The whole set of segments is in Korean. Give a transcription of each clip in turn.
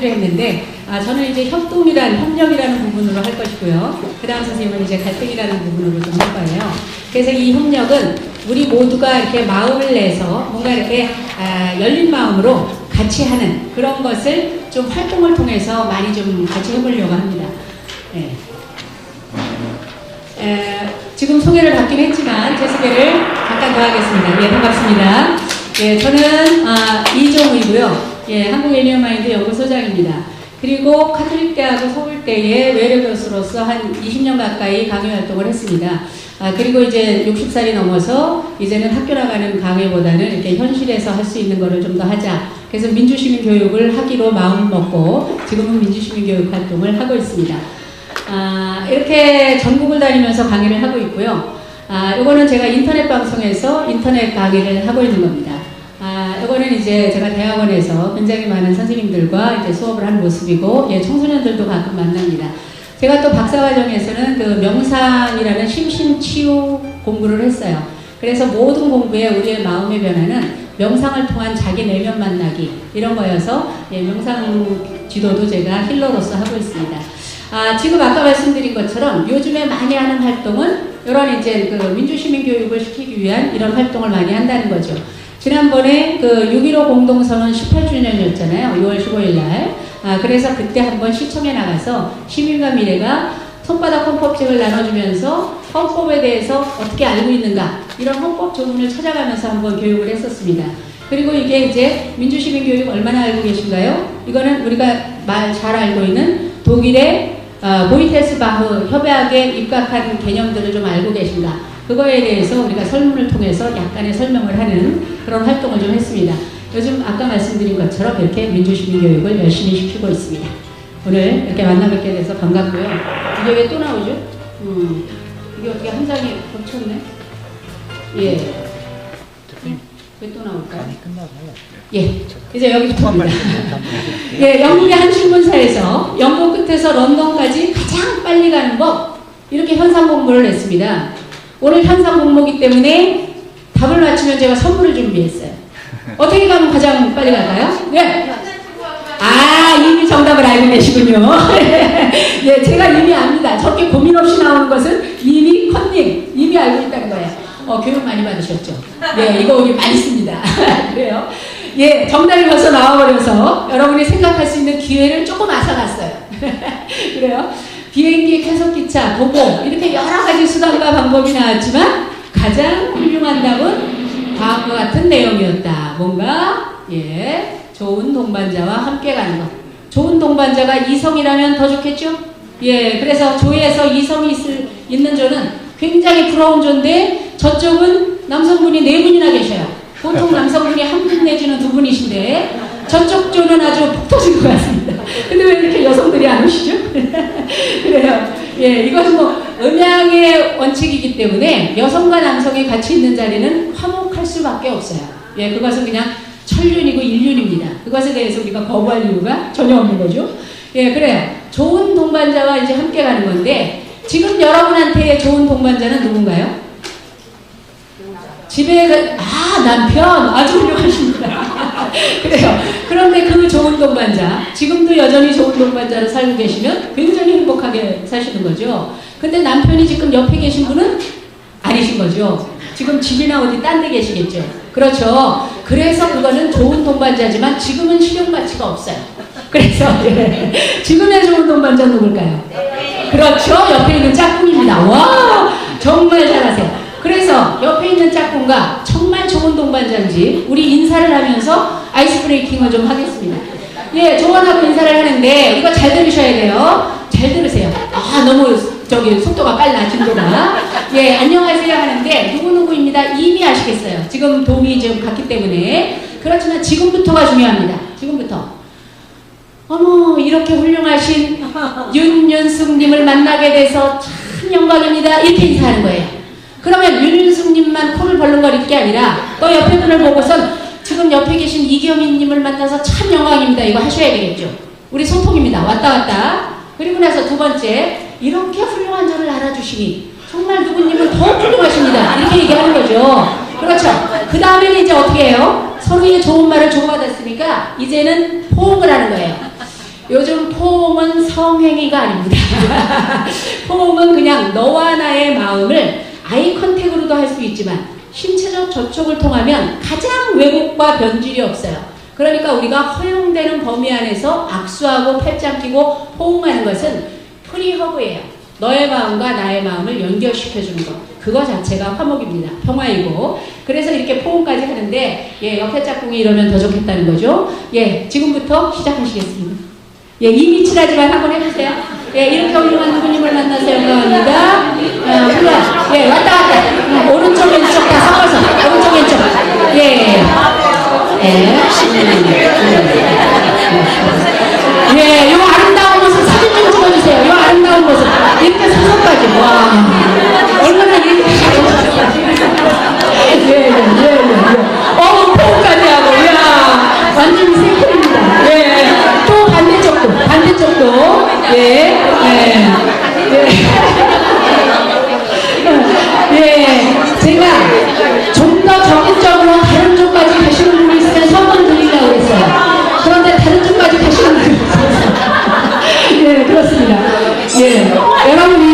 하기로 했는데 아, 저는 이제 협동이란 협력이라는 부분으로 할 것이고요. 그 다음 선생님은 이제 갈등이라는 부분으로 좀 할 거예요. 그래서 이 협력은 우리 모두가 이렇게 마음을 내서 뭔가 이렇게 아, 열린 마음으로 같이 하는 그런 것을 좀 활동을 통해서 많이 좀 같이 해보려고 합니다. 네. 에, 지금 소개를 받긴 했지만 제 소개를 잠깐 더 하겠습니다. 예, 반갑습니다. 예, 저는 아, 이종우이고요. 예, 한국 애니어마인드 연구 소장입니다. 그리고 카톨릭대하고 서울대의 외래 교수로서 한 20년 가까이 강의 활동을 했습니다. 아, 그리고 이제 60살이 넘어서 이제는 학교 나가는 강의보다는 이렇게 현실에서 할 수 있는 거를 좀 더 하자. 그래서 민주시민 교육을 하기로 마음 먹고 지금은 민주시민 교육 활동을 하고 있습니다. 아, 이렇게 전국을 다니면서 강의를 하고 있고요. 아, 이거는 제가 인터넷 방송에서 인터넷 강의를 하고 있는 겁니다. 아, 이거는 이제 제가 대학원에서 굉장히 많은 선생님들과 이제 수업을 한 모습이고, 예, 청소년들도 가끔 만납니다. 제가 또 박사과정에서는 그 명상이라는 심신치유 공부를 했어요. 그래서 모든 공부에 우리의 마음의 변화는 명상을 통한 자기 내면 만나기 이런 거여서 예, 명상 지도도 제가 힐러로서 하고 있습니다. 아, 지금 아까 말씀드린 것처럼 요즘에 많이 하는 활동은 이런 이제 그 민주시민 교육을 시키기 위한 이런 활동을 많이 한다는 거죠. 지난번에 그 6.15 공동선언 18주년이었잖아요. 6월 15일 날. 아, 그래서 그때 한번 시청에 나가서 시민과 미래가 손바닥 헌법책을 나눠주면서 헌법에 대해서 어떻게 알고 있는가 이런 헌법 조문을 찾아가면서 한번 교육을 했었습니다. 그리고 이게 이제 민주시민 교육 얼마나 알고 계신가요? 이거는 우리가 말 잘 알고 있는 독일의 어, 보이테스 바흐 협약에 입각한 개념들을 좀 알고 계신가? 그거에 대해서 우리가 설문을 통해서 약간의 설명을 하는 그런 활동을 좀 했습니다. 요즘 아까 말씀드린 것처럼 이렇게 민주시민 교육을 열심히 시키고 있습니다. 오늘 이렇게 만나 뵙게 돼서 반갑고요. 이게 왜 또 나오죠? 음, 이게 어떻게 한 장에 겹쳤네? 예. 왜또 나올까요? 예. 이제 여기부터입니다. 예, 영국의 한 신문사에서 영국 끝에서 런던까지 가장 빨리 가는 법 이렇게 현상 공부를 냈습니다. 오늘 현상 공부이기 때문에 답을 맞추면 제가 선물을 준비했어요. 어떻게 가면 가장 빨리 갈까요? 네. 아, 이미 정답을 알고 계시군요. 예, 제가 이미 압니다. 저렇게 고민 없이 나오는 것은 이미 컨닝, 이미 알고 있다는 거예요. 어, 교육 많이 받으셨죠? 네, 이거 우리 많이 씁니다. 그래요? 예, 정답이 벌써 나와버려서 여러분이 생각할 수 있는 기회를 조금 앗아갔어요. 그래요? 비행기, 계속기차, 도보 이렇게 여러 가지 수단과 방법이 나왔지만 가장 훌륭한 답은 다음과 같은 내용이었다. 뭔가 예 좋은 동반자와 함께 가는 것. 좋은 동반자가 이성이라면 더 좋겠죠? 예, 그래서 조에서 이성이 있을, 있는 조는 굉장히 부러운 조인데 저쪽은 남성분이 네 분이나 계셔요. 보통 남성분이 한 분 내지는 두 분이신데 저쪽 조는 아주 폭 터진 것 같습니다. 근데 왜 이렇게 여성들이 안 오시죠? 그래요. 예, 이것은 뭐 음양의 원칙이기 때문에 여성과 남성이 같이 있는 자리는 화목할 수밖에 없어요. 예, 그것은 그냥 천륜이고 인륜입니다. 그것에 대해서 우리가 거부할 이유가 전혀 없는 거죠. 예, 그래요. 좋은 동반자와 이제 함께 가는 건데 지금 여러분한테 좋은 동반자는 누군가요? 집에 가, 아 남편 아주 훌륭하십니다. 그래요. 동반자 지금도 여전히 좋은 동반자로 살고 계시면 굉장히 행복하게 사시는 거죠. 근데 남편이 지금 옆에 계신 분은 아니신 거죠. 지금 집이나 어디 딴 데 계시겠죠. 그렇죠. 그래서 그거는 좋은 동반자지만 지금은 실용 가치가 없어요. 그래서 예. 지금의 좋은 동반자 누굴까요? 그렇죠. 옆에 있는 짝꿍입니다. 와 정말 잘하세요. 그래서 옆에 있는 짝꿍과 정말 좋은 동반자인지 우리 인사를 하면서 아이스 브레이킹을 좀 하겠습니다. 예, 조언하고 인사를 하는데 이거 잘 들으셔야 돼요. 잘 들으세요. 아, 너무 저기 속도가 빨라, 진도가. 예, 안녕하세요 하는데 누구누구입니다. 이미 아시겠어요. 지금 도움이 좀 갔기 때문에. 그렇지만 지금부터가 중요합니다. 지금부터. 어머, 이렇게 훌륭하신 윤윤숙님을 만나게 돼서 참 영광입니다. 이렇게 인사하는 거예요. 그러면 윤윤숙님만 코를 벌렁거릴 게 아니라 또 옆에 분을 보고선 지금 옆에 계신 이경희님을 만나서 참 영광입니다. 이거 하셔야 되겠죠. 우리 소통입니다. 왔다 갔다. 그리고 나서 두 번째 이렇게 훌륭한 저를 알아주시니 정말 누구님은 더 훌륭하십니다. 이렇게 얘기하는 거죠. 그렇죠. 그 다음에는 이제 어떻게 해요? 서로의 좋은 말을 주고받았으니까 이제는 포옹을 하는 거예요. 요즘 포옹은 성행위가 아닙니다. 포옹은 그냥 너와 나의 마음을 아이 컨택으로도 할 수 있지만 신체적 접촉을 통하면 가장 왜곡과 변질이 없어요. 그러니까 우리가 허용되는 범위 안에서 악수하고 팔짱 끼고 포옹하는 것은 프리허브예요. 너의 마음과 나의 마음을 연결시켜주는 것. 그거 자체가 화목입니다. 평화이고. 그래서 이렇게 포옹까지 하는데, 예, 옆에 짝꿍이 이러면 더 좋겠다는 거죠. 예, 지금부터 시작하시겠습니다. 예, 이미 친하지만 한번 해보세요. 예, 이렇게 훌륭한 누구님을 만나서 영광합니다. 어, 훌륭한. 예, 왔다 갔다. 음, 오른쪽, 왼쪽 다 섞어서. 오른쪽, 왼쪽. 예. 예. 음.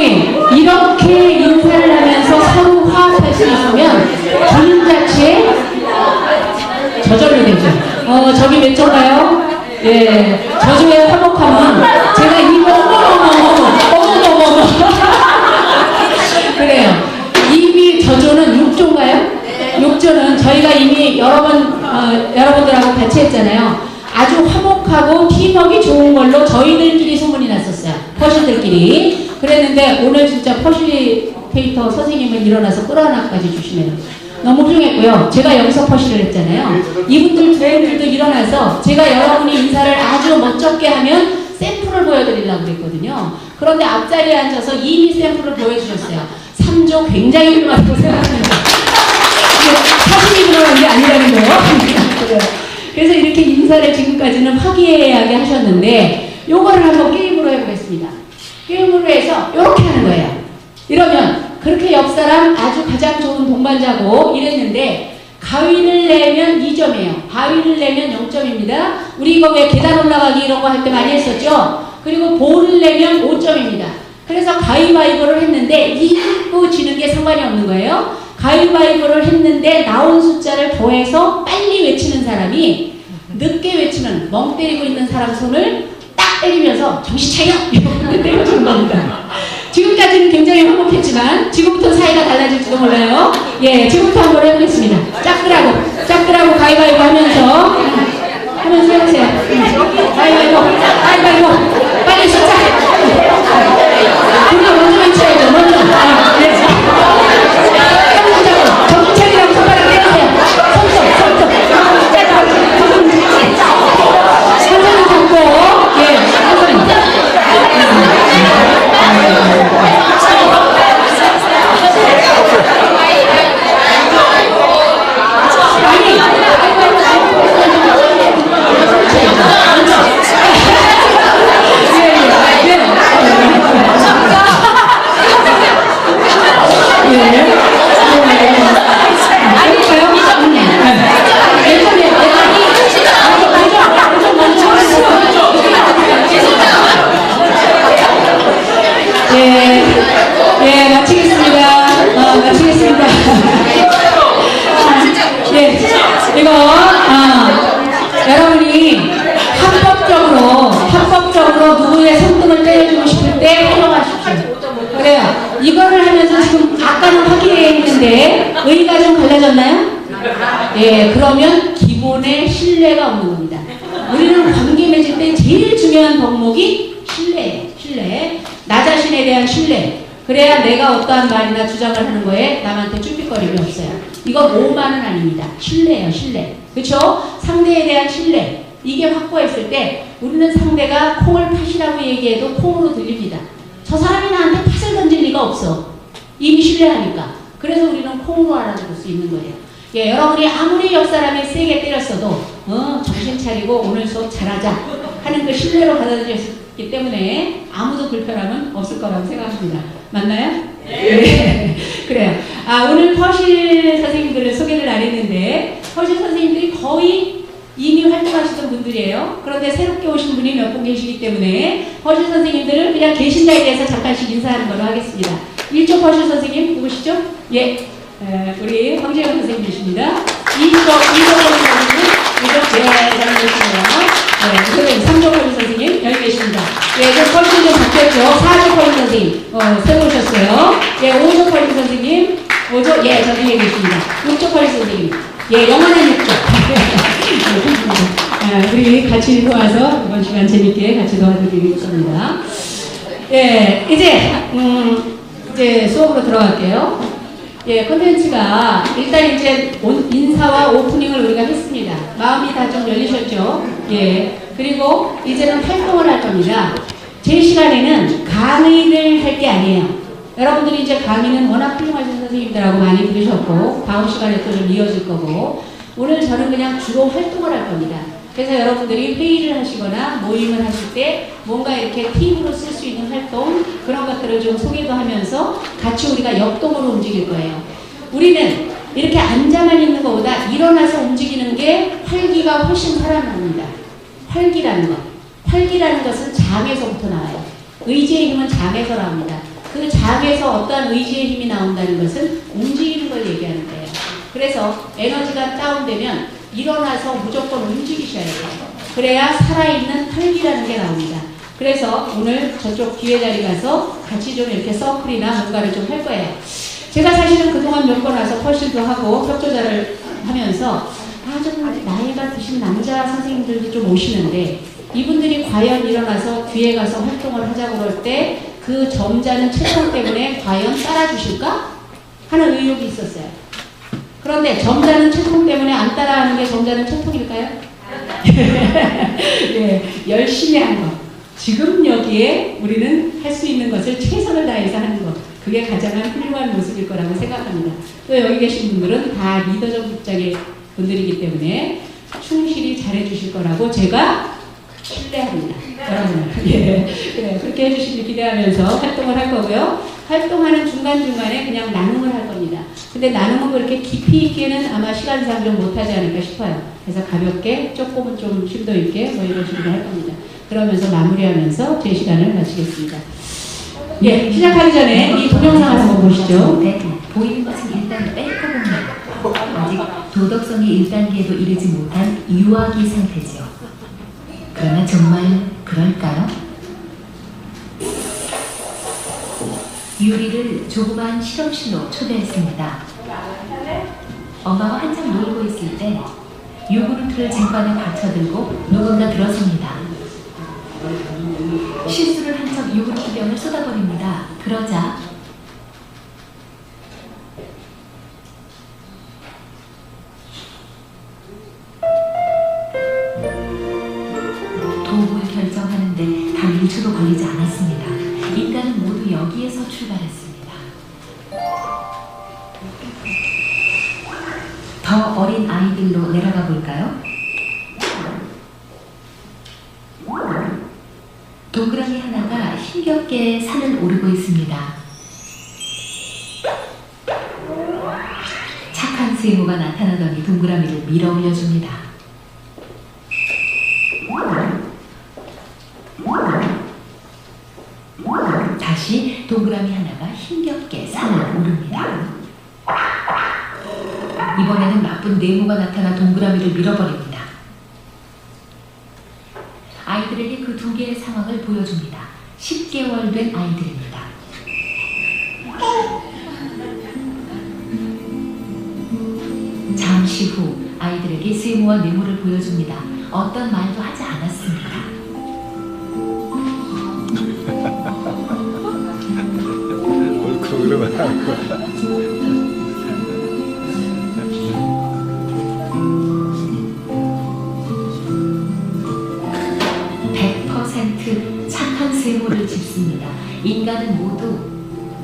여러분이 이렇게 인사를 하면서 서로 화합할 수 있으면 기분 자체에 저절로 되죠. 어, 저기 몇 조가요? 예, 저조의 화목함은 제가 이거 어머머머머, 어머머머머. 그래요. 이미 저조는 6조인가요? 6조는 저희가 이미 여러 번, 어, 여러분들하고 같이 했잖아요. 아주 화목하고 팀워크 좋은 걸로 저희들끼리 소문이 났었어요. 퍼실들끼리. 그랬는데 오늘 진짜 퍼실테이터 선생님은 일어나서 끌어안아까지 주시네요. 너무 훌륭했고요. 제가 여기서 퍼실을 했잖아요. 이분들 두 분들도 일어나서 제가 여러분이 인사를 아주 멋쩍게 하면 샘플을 보여드리려고 그랬거든요. 그런데 앞자리에 앉아서 이미 샘플을 보여주셨어요. 3조 굉장히 훌륭하다고 생각합니다. 사실이 그러는 게 아니라는 거예요. 그래서 이렇게 인사를 지금까지는 화기애애하게 하셨는데 요거를 한번 게임으로 해보겠습니다. 게임으로 해서 이렇게 하는 거예요. 이러면 그렇게 옆 사람 아주 가장 좋은 동반자고 이랬는데 가위를 내면 2점이에요. 바위를 내면 0점입니다. 우리 이거 왜 계단 올라가기 이런 거 할 때 많이 했었죠? 그리고 볼을 내면 5점입니다. 그래서 가위바위보를 했는데 이기고 지는 게 상관이 없는 거예요. 가위바위보를 했는데 나온 숫자를 더해서 빨리 외치는 사람이 늦게 외치는 멍 때리고 있는 사람 손을 딱 때리면서 정신 차려! 이렇게 때려주는 겁니다. 지금까지는 굉장히 행복했지만 지금부터 사이가 달라질지도 몰라요. 예, 지금부터 한번 해보겠습니다. 짝들하고 짝들하고 가위바위보 하면서 하면서 해보세요. 가위바위보 누구의 손등을 때려주고 싶을 때 활용하십시오. 그래요. 이거를 하면서 지금 아까는 확인했는데 의의가 좀 갈라졌나요? 예, 그러면 기본의 신뢰가 없는 겁니다. 우리는 관계 맺을 때 제일 중요한 덕목이 신뢰예요. 신뢰. 나 자신에 대한 신뢰. 그래야 내가 어떠한 말이나 주장을 하는 거에 남한테 쭈삣거림이 없어요. 이거 오만은 아닙니다. 신뢰예요, 신뢰. 그렇죠? 상대에 대한 신뢰. 이게 확보했을 때 우리는 상대가 콩을 팥이라고 얘기해도 콩으로 들립니다. 저 사람이 나한테 팥을 던질 리가 없어. 이미 신뢰하니까. 그래서 우리는 콩으로 알아들을 수 있는 거예요. 예, 여러분이 아무리 옆 사람이 세게 때렸어도 어, 정신 차리고 오늘 수업 잘하자 하는 그 신뢰로 받아들였기 때문에 아무도 불편함은 없을 거라고 생각합니다. 맞나요? 네. 그래요. 아, 오늘 퍼실 선생님들을 소개를 안 했는데 퍼실 선생님들이 거의 이미 활동하시던 분들이에요. 그런데 새롭게 오신 분이 몇 분 계시기 때문에 허실 선생님들은 그냥 계신 자리에서 잠깐씩 인사하는 걸로 하겠습니다. 1조 허실 선생님 누구시죠? 예, 에, 우리 황재영 선생님이십니다. 2조, 2조 허실 선생님, 2조, 예, 잘 계시네요. 네, 선생님, 3조 허실 선생님, 여기 계십니다. 예, 그 펄스 좀 바뀌었죠. 4조 허실 선생님, 어, 새로 오셨어요. 예, 5조 허실 선생님, 5조, 예, 저기 계십니다. 6조 허실 선생님, 예, 영원한 6조. 아, 우리 같이 도와서 이번 시간 재밌게 같이 도와드리겠습니다. 예, 이제, 음, 이제 수업으로 들어갈게요. 예, 콘텐츠가 일단 이제 온- 인사와 오프닝을 우리가 했습니다. 마음이 다 좀 열리셨죠? 예. 그리고 이제는 활동을 할 겁니다. 제 시간에는 강의를 할 게 아니에요. 여러분들이 이제 강의는 워낙 훌륭하신 선생님들하고 많이 들으셨고, 다음 시간에 또 좀 이어질 거고, 오늘 저는 그냥 주로 활동을 할 겁니다. 그래서 여러분들이 회의를 하시거나 모임을 하실 때 뭔가 이렇게 팀으로 쓸 수 있는 활동 그런 것들을 좀 소개도 하면서 같이 우리가 역동으로 움직일 거예요. 우리는 이렇게 앉아만 있는 것보다 일어나서 움직이는 게 활기가 훨씬 살아납니다. 활기라는 것. 활기라는 것은 장에서부터 나와요. 의지의 힘은 장에서 나옵니다. 그 장에서 어떠한 의지의 힘이 나온다는 것은 움직이는. 그래서 에너지가 다운되면 일어나서 무조건 움직이셔야 돼요. 그래야 살아있는 활기라는 게 나옵니다. 그래서 오늘 저쪽 뒤에 자리 가서 같이 좀 이렇게 서클이나 뭔가를 좀 할 거예요. 제가 사실은 그동안 몇 번 와서 펄실도 하고 협조자를 하면서 아, 좀 나이가 드신 남자 선생님들도 좀 오시는데 이분들이 과연 일어나서 뒤에 가서 활동을 하자고 그럴 때 그 점잖은 채통 때문에 과연 따라주실까? 하는 의혹이 있었어요. 그런데 점잖은 채통 때문에 안 따라하는 게 점잖은 채통일까요? 예, 열심히 한 것. 지금 여기에 우리는 할 수 있는 것을 최선을 다해서 하는 것. 그게 가장 훌륭한 모습일 거라고 생각합니다. 또 여기 계신 분들은 다 리더적 입장의 분들이기 때문에 충실히 잘해 주실 거라고 제가 신뢰합니다. 여러분. 예. 예, 그렇게 해주시길 기대하면서 활동을 할 거고요. 활동하는 중간중간에 그냥 나눔을 할 겁니다. 근데 나눔은 그렇게 깊이 있게는 아마 시간상 좀 못하지 않을까 싶어요. 그래서 가볍게 조금은 좀 심도 있게 뭐 이런 식으로 할 겁니다. 그러면서 마무리하면서 제 시간을 마치겠습니다. 예, 시작하기 전에 이 동영상을 한번 보시죠. 네, 보이는 것은 일단 뺄거겁니다. 아직 도덕성이 1단계에도 이르지 못한 유아기 상태지요. 그러나 정말 그럴까요? 유리를 조그만 실험실로 초대했습니다. 엄마와 한참 놀고 있을 때 요구르트를 쟁반에 받쳐들고 누군가 들어섭니다. 실수를 한 척 요구르트 병을 쏟아버립니다. 그러자 도움을 결정하는데 단 1초도 걸리지 않았습니다. 올려줍니다. 다시 동그라미 하나가 힘겹게 산을 오릅니다. 이번에는 나쁜 네모가 나타나 동그라미를 밀어버립니다. 아이들에게 그 두 개의 상황을 보여줍니다. 10개월 된 아이들입니다. 아이들에게 세모와 네모를 보여줍니다. 어떤 말도 하지 않았습니다. 뭘 그러면 하고 100% 착한 세모를 짓습니다. 인간은 모두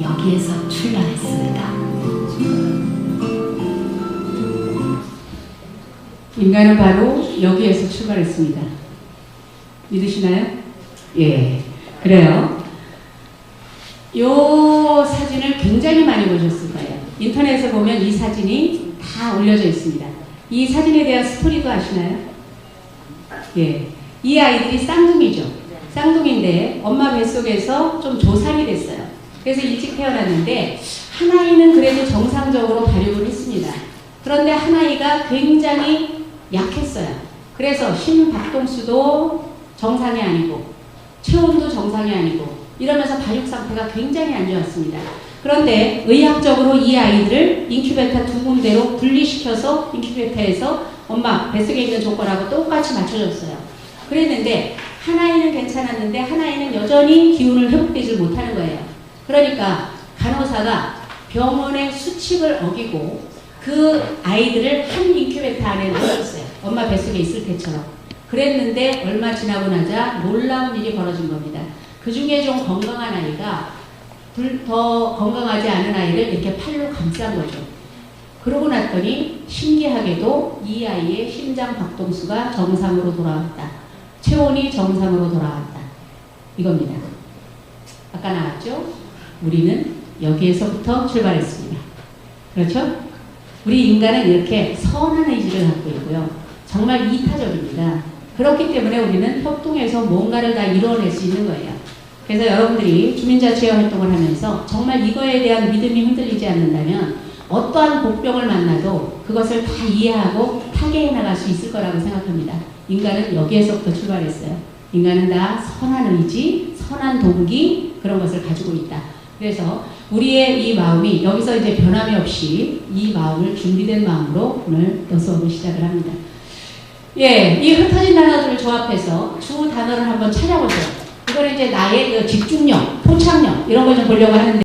여기에서 출발했습니다. 인간은 바로 여기에서 출발했습니다. 믿으시나요? 예, 그래요. 요 사진을 굉장히 많이 보셨을 거예요. 인터넷에 보면 이 사진이 다 올려져 있습니다. 이 사진에 대한 스토리도 아시나요? 예. 이 아이들이 쌍둥이죠. 쌍둥이인데 엄마 뱃속에서 좀 조상이 됐어요. 그래서 일찍 태어났는데 한 아이는 그래도 정상적으로 발육을 했습니다. 그런데 한 아이가 굉장히 약했어요. 그래서 심박동수도 정상이 아니고 체온도 정상이 아니고 이러면서 발육 상태가 굉장히 안 좋았습니다. 그런데 의학적으로 이 아이들을 인큐베터 두 군데로 분리시켜서 인큐베터에서 엄마 뱃속에 있는 조건하고 똑같이 맞춰줬어요. 그랬는데 한 아이는 괜찮았는데 한 아이는 여전히 기운을 회복되지 못하는 거예요. 그러니까 간호사가 병원의 수칙을 어기고 그 아이들을 한 인큐베터 안에 넣었어요. 엄마 뱃속에 있을 때처럼. 그랬는데 얼마 지나고 나자 놀라운 일이 벌어진 겁니다. 그 중에 좀 건강한 아이가 불- 더 건강하지 않은 아이를 이렇게 팔로 감싼 거죠. 그러고 났더니 신기하게도 이 아이의 심장 박동수가 정상으로 돌아왔다. 체온이 정상으로 돌아왔다. 이겁니다. 아까 나왔죠? 우리는 여기에서부터 출발했습니다. 그렇죠? 우리 인간은 이렇게 선한 의지를 갖고 있고요. 정말 이타적입니다. 그렇기 때문에 우리는 협동해서 뭔가를 다 이루어낼 수 있는 거예요. 그래서 여러분들이 주민자치회 활동을 하면서 정말 이거에 대한 믿음이 흔들리지 않는다면 어떠한 복병을 만나도 그것을 다 이해하고 타개해 나갈 수 있을 거라고 생각합니다. 인간은 여기에서부터 출발했어요. 인간은 다 선한 의지, 선한 동기 그런 것을 가지고 있다. 그래서 우리의 이 마음이 여기서 이제 변함이 없이 이 마음을 준비된 마음으로 오늘 여수업을 시작을 합니다. 예, 이 흩어진 단어들을 조합해서 주 단어를 한번 찾아보세요. 이거는 이제 나의 그 집중력, 포착력 이런 걸 좀 보려고 하는데